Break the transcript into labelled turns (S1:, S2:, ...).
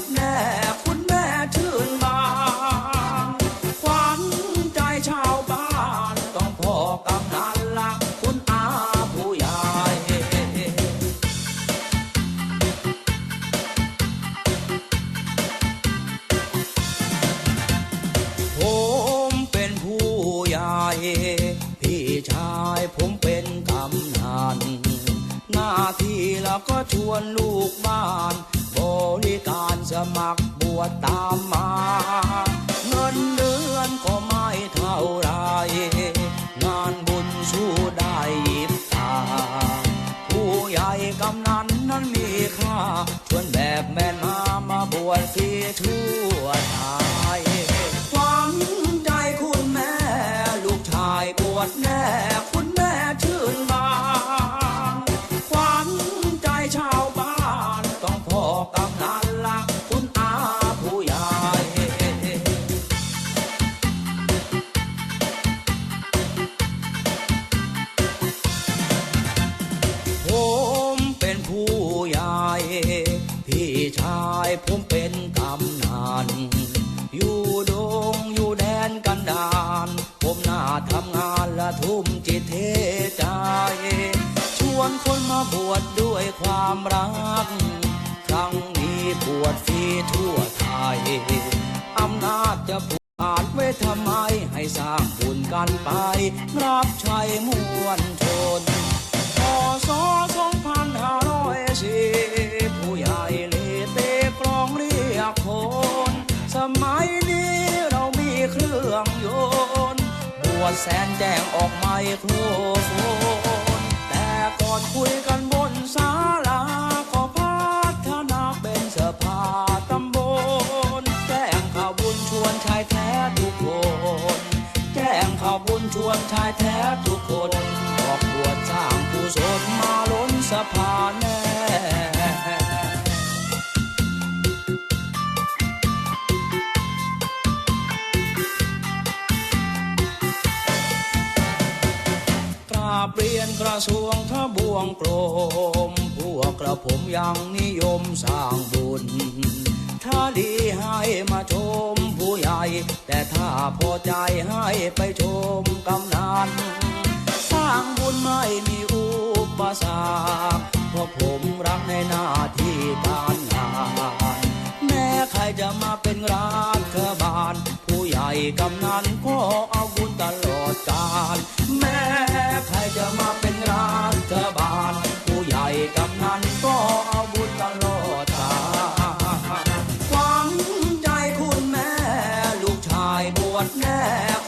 S1: ดแน่คุณแม่ชื่นบานขวัญใจชาวบ้านต้องพอกำนันละคุณอาผู้ใหญ่ ผมเป็นผู้ใหญ่ พี่ชายผมเป็นกำนันหน้าที่แล้วก็ชวนลูกบ้าน บริการสมัครบวชตามมา เงินเดือนก็ไม่เท่าไร งานบุญสู้ได้ยิบตา ผู้ใหญ่กำนันนั้นมีค่า ชวนแบบแม่นมามาบวชฟรีทั่วไทยหวังใจคุณแม่ ลูกชายบวชแน่ ผมเป็นกำนันอยู่ดงอยู่แดนกันดาน ผมน่าทำงานและทุ่มจิตเทใจ ชวนคนมาบวชดด้วยความรัก ครั้งนี้บวชฟรีทั่วไทย อำนาจจะผูกขาดไว้ทำไม ให้สร้างบุญกันไป รับใช้มวลชน คนสมัยนี้เรามีเครื่องยนต์บวชแสนแจ้งออกไมโครโฟนแต่ก่อนคุยกันบนศาลาก็พัฒนาเป็นสภาตำบลแจ้งข่าวบุญชวนชายแท้ทุกคนแจ้งข่าวบุญชวนชายแท้ทุกคนบอกบวจ้างกุศลมาล้นสภาแน่ นกระทรวงทบวงกรมพวกกระผมยังนิยมสร้างบุญ ถ้าดีให้มาชมผู้ใหญ่ แต่ถ้าพอใจให้ไปชมกำนันสร้างบุญไม่มีอุปสรรคเพราะผมรักในหน้าที่การงานแม้ใครจะมาเป็นรัฐบาล ผู้ใหญ่กำนันก็เอาบุญตลอด now.